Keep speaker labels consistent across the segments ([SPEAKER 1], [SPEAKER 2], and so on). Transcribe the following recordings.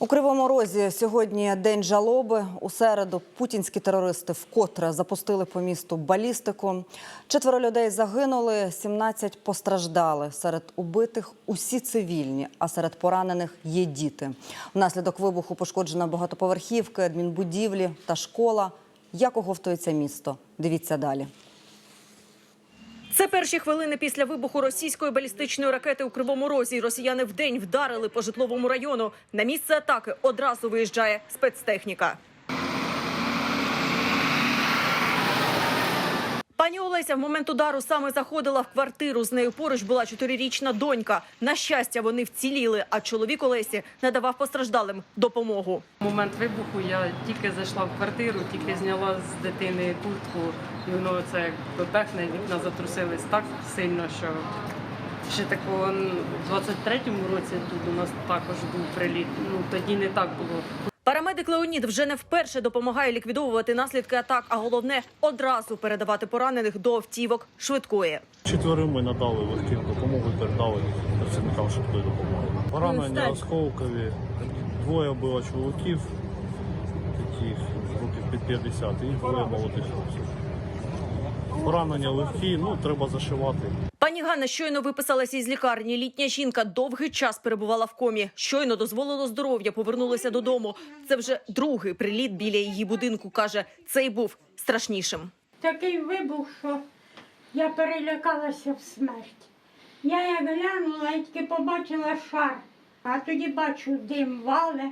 [SPEAKER 1] У Кривому Розі сьогодні день жалоби. У середу путінські терористи вкотре запустили по місту балістику. Четверо людей загинули, 17 постраждали. Серед убитих усі цивільні, а серед поранених є діти. Внаслідок вибуху пошкоджена багатоповерхівки, адмінбудівлі та школа. Як оговтується місто? Дивіться далі.
[SPEAKER 2] Це перші хвилини після вибуху російської балістичної ракети у Кривому Розі. Росіяни вдень вдарили по житловому району. На місце атаки одразу виїжджає спецтехніка. Пані Олеся в момент удару саме заходила в квартиру. З нею поруч була чотирирічна донька. На щастя, вони вціліли, а чоловік Олесі надавав постраждалим допомогу.
[SPEAKER 3] Момент вибуху я тільки зайшла в квартиру, тільки зняла з дитини куртку, і воно це як бебехне, вікна затрусились так сильно, що ще такого в 23-му році тут у нас також був приліт. Ну тоді не так було.
[SPEAKER 2] Парамедик Леонід вже не вперше допомагає ліквідовувати наслідки атак, а головне одразу передавати поранених до автівок швидкої.
[SPEAKER 4] Четверим ми надали легким допомогу передали працівникам швидкої допомоги. Поранення осколкові. Двоє було чоловіків, таких років під 50, і двоє молодих хлопців. Поранення легкі, ну треба зашивати.
[SPEAKER 2] Пані Ганна щойно виписалася із лікарні. Літня жінка довгий час перебувала в комі. Щойно дозволило здоров'я, повернулася додому. Це вже другий приліт біля її будинку. каже, цей був страшнішим.
[SPEAKER 5] такий вибух, що я перелякалася в смерть. Я як глянула і тільки побачила шар, а тоді бачу дим вале,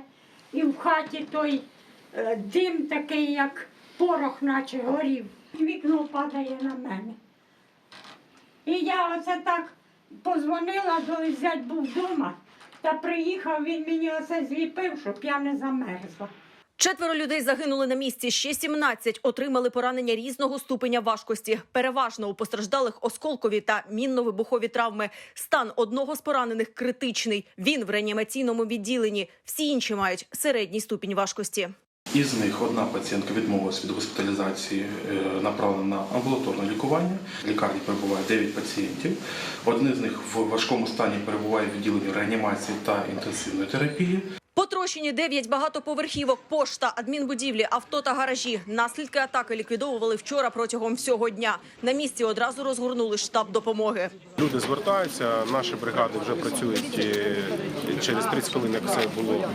[SPEAKER 5] і в хаті той е, дим такий, як порох, наче горів. Вікно падає на мене. І я оце так позвонила, коли зять був вдома, та приїхав, він мені оце зліпив, щоб я не замерзла.
[SPEAKER 2] Четверо людей загинули на місці. Ще 17 отримали поранення різного ступеня важкості. Переважно у постраждалих осколкові та мінно-вибухові травми. Стан одного з поранених критичний. Він в реанімаційному відділенні. Всі інші мають середній ступінь важкості.
[SPEAKER 6] Із них одна пацієнтка відмовилась від госпіталізації, е, направлена на амбулаторне лікування. В лікарні перебуває 9 пацієнтів. Один з них в важкому стані перебуває в відділенні реанімації та інтенсивної терапії.
[SPEAKER 2] Потрощені 9 багатоповерхівок, пошта, адмінбудівлі, авто та гаражі. Наслідки атаки ліквідовували вчора протягом всього дня. На місці одразу розгорнули штаб допомоги.
[SPEAKER 7] Люди звертаються, наші бригади вже працюють через 30 хвилин, як це було.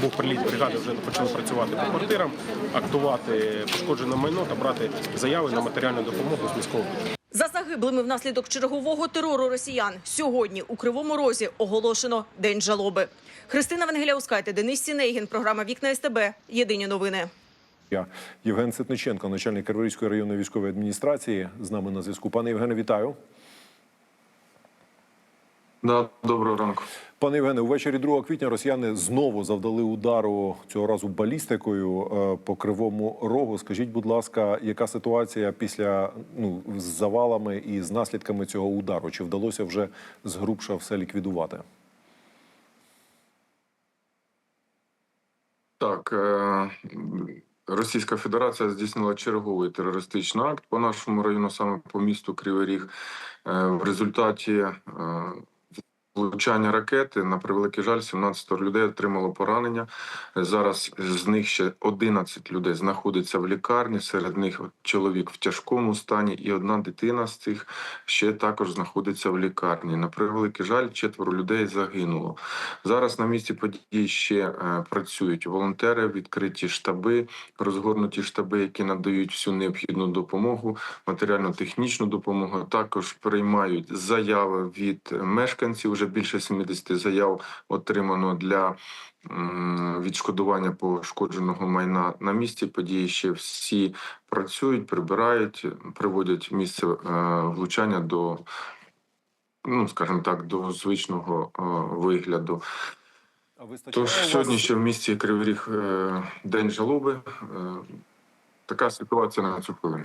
[SPEAKER 7] Був приліт бригади, вже почали працювати по квартирам, актувати пошкоджене майно та брати заяви на матеріальну допомогу з міського
[SPEAKER 2] загиблими внаслідок чергового терору росіян сьогодні у Кривому Розі оголошено День жалоби. Христина Венгеляускайте, Денис Сінейгін, програма Вікна СТБ. Єдині новини.
[SPEAKER 8] Я Євген Ситниченко, начальник Криворізької районної військової адміністрації, з нами на зв'язку. Пане Євгене, вітаю.
[SPEAKER 9] Да, доброго ранку.
[SPEAKER 8] Пане Євгене, увечері 2 квітня росіяни знову завдали удару цього разу балістикою е, по кривому рогу. Скажіть, будь ласка, яка ситуація після ну з завалами і з наслідками цього удару? Чи вдалося вже згрубша все ліквідувати?
[SPEAKER 9] Так, е, Російська Федерація здійснила черговий терористичний акт по нашому району, саме по місту Кривий Ріг. Е, В результаті влучання ракети, на превеликий жаль, 17 людей отримало поранення. Зараз з них ще 11 людей знаходиться в лікарні. Серед них чоловік в тяжкому стані, і одна дитина з цих ще також знаходиться в лікарні. На превеликий жаль, четверо людей загинуло. Зараз на місці події ще е, працюють волонтери, відкриті штаби, розгорнуті штаби, які надають всю необхідну допомогу, матеріально-технічну допомогу. Також приймають заяви від мешканців. Вже більше 70 заяв отримано для відшкодування пошкодженого майна на місці. Події ще всі працюють, прибирають, приводять місце е, влучання до. Ну, скажімо так, до звичного е, вигляду.
[SPEAKER 8] А
[SPEAKER 9] Тож сьогодні ще в місті Кривий Ріг е, день жалоби. Така ситуація на цю хвилину.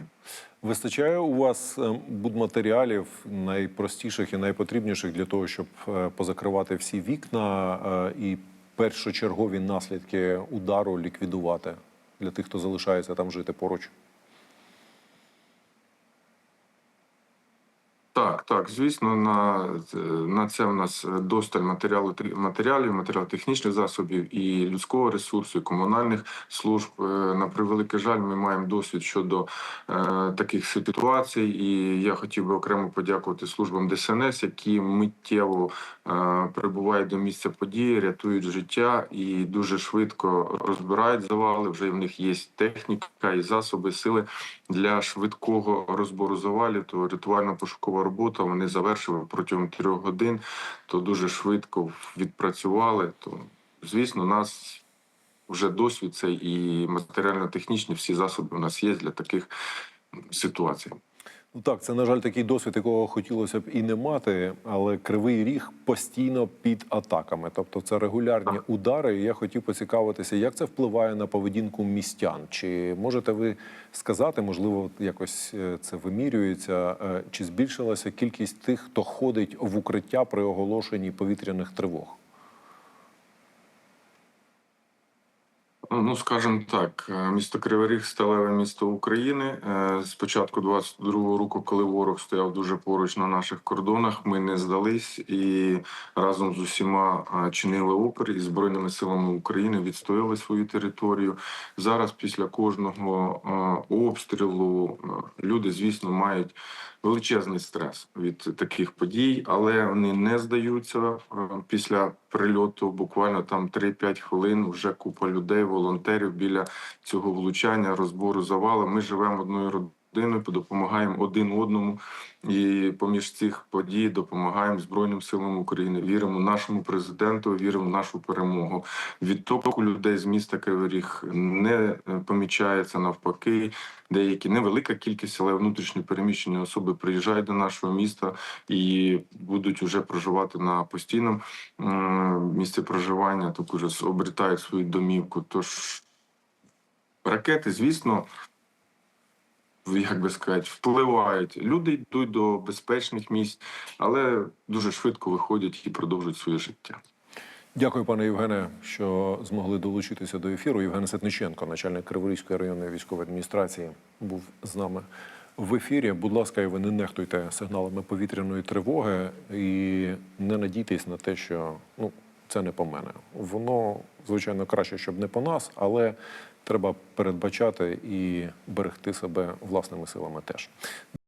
[SPEAKER 8] Вистачає у вас е, будматеріалів найпростіших і найпотрібніших для того, щоб е, позакривати всі вікна е, і першочергові наслідки удару ліквідувати для тих, хто залишається там жити поруч?
[SPEAKER 9] Так, звісно, на, на це в нас досталь матеріалу матеріалів, матеріал-технічних засобів і людського ресурсу, і комунальних служб. Е, На превеликий жаль, ми маємо досвід щодо е, таких ситуацій. І я хотів би окремо подякувати службам ДСНС, які миттєво е, прибувають до місця події, рятують життя і дуже швидко розбирають завали. Вже в них є техніка і засоби, сили для швидкого розбору завалів. То рятувально-пошукова робота вони завершили протягом трьох годин. То дуже швидко відпрацювали. То звісно, у нас вже досвід цей і матеріально-технічні всі засоби у нас є для таких ситуацій.
[SPEAKER 8] Ну так, це на жаль такий досвід, якого хотілося б і не мати, але кривий ріг постійно під атаками. Тобто це регулярні удари. І я хотів поцікавитися, як це впливає на поведінку містян. Чи можете ви сказати, можливо, якось е, це вимірюється, е, чи збільшилася кількість тих, хто ходить в укриття при оголошенні повітряних тривог?
[SPEAKER 9] Ну, скажімо так, е, місто Кривий Ріг – сталеве місто України. Е, З початку 22-го року, коли ворог стояв дуже поруч на наших кордонах, ми не здались і разом з усіма е, чинили опір і збройними силами України відстояли свою територію. Зараз, після кожного е, обстрілу, е, люди, звісно, мають величезний стрес від таких подій, але вони не здаються Е, після прильоту. Буквально там 3-5 хвилин. Вже купа людей, волонтерів біля цього влучання, розбору завалу. Ми живемо одною родиною, допомагаємо один одному. І поміж цих подій допомагаємо Збройним силам України. Віримо нашому президенту, віримо в нашу перемогу. Відтоку людей з міста Кривий Ріг не е, помічається навпаки. Деякі невелика кількість, але внутрішньо переміщені особи приїжджають до нашого міста і будуть вже проживати на постійному місці проживання, так уже обертають свою домівку. Тож ракети, звісно, як би сказати, впливають. Люди йдуть до безпечних місць, але дуже швидко виходять і продовжують своє життя.
[SPEAKER 8] Дякую, пане Євгене, що змогли долучитися до ефіру. Євген Сетниченко, начальник Криворізької районної військової адміністрації, був з нами в ефірі. Будь ласка, і ви не нехтуйте сигналами повітряної тривоги і не надійтесь на те, що ну це не по мене. Воно звичайно краще, щоб не по нас, але треба передбачати і берегти себе власними силами теж.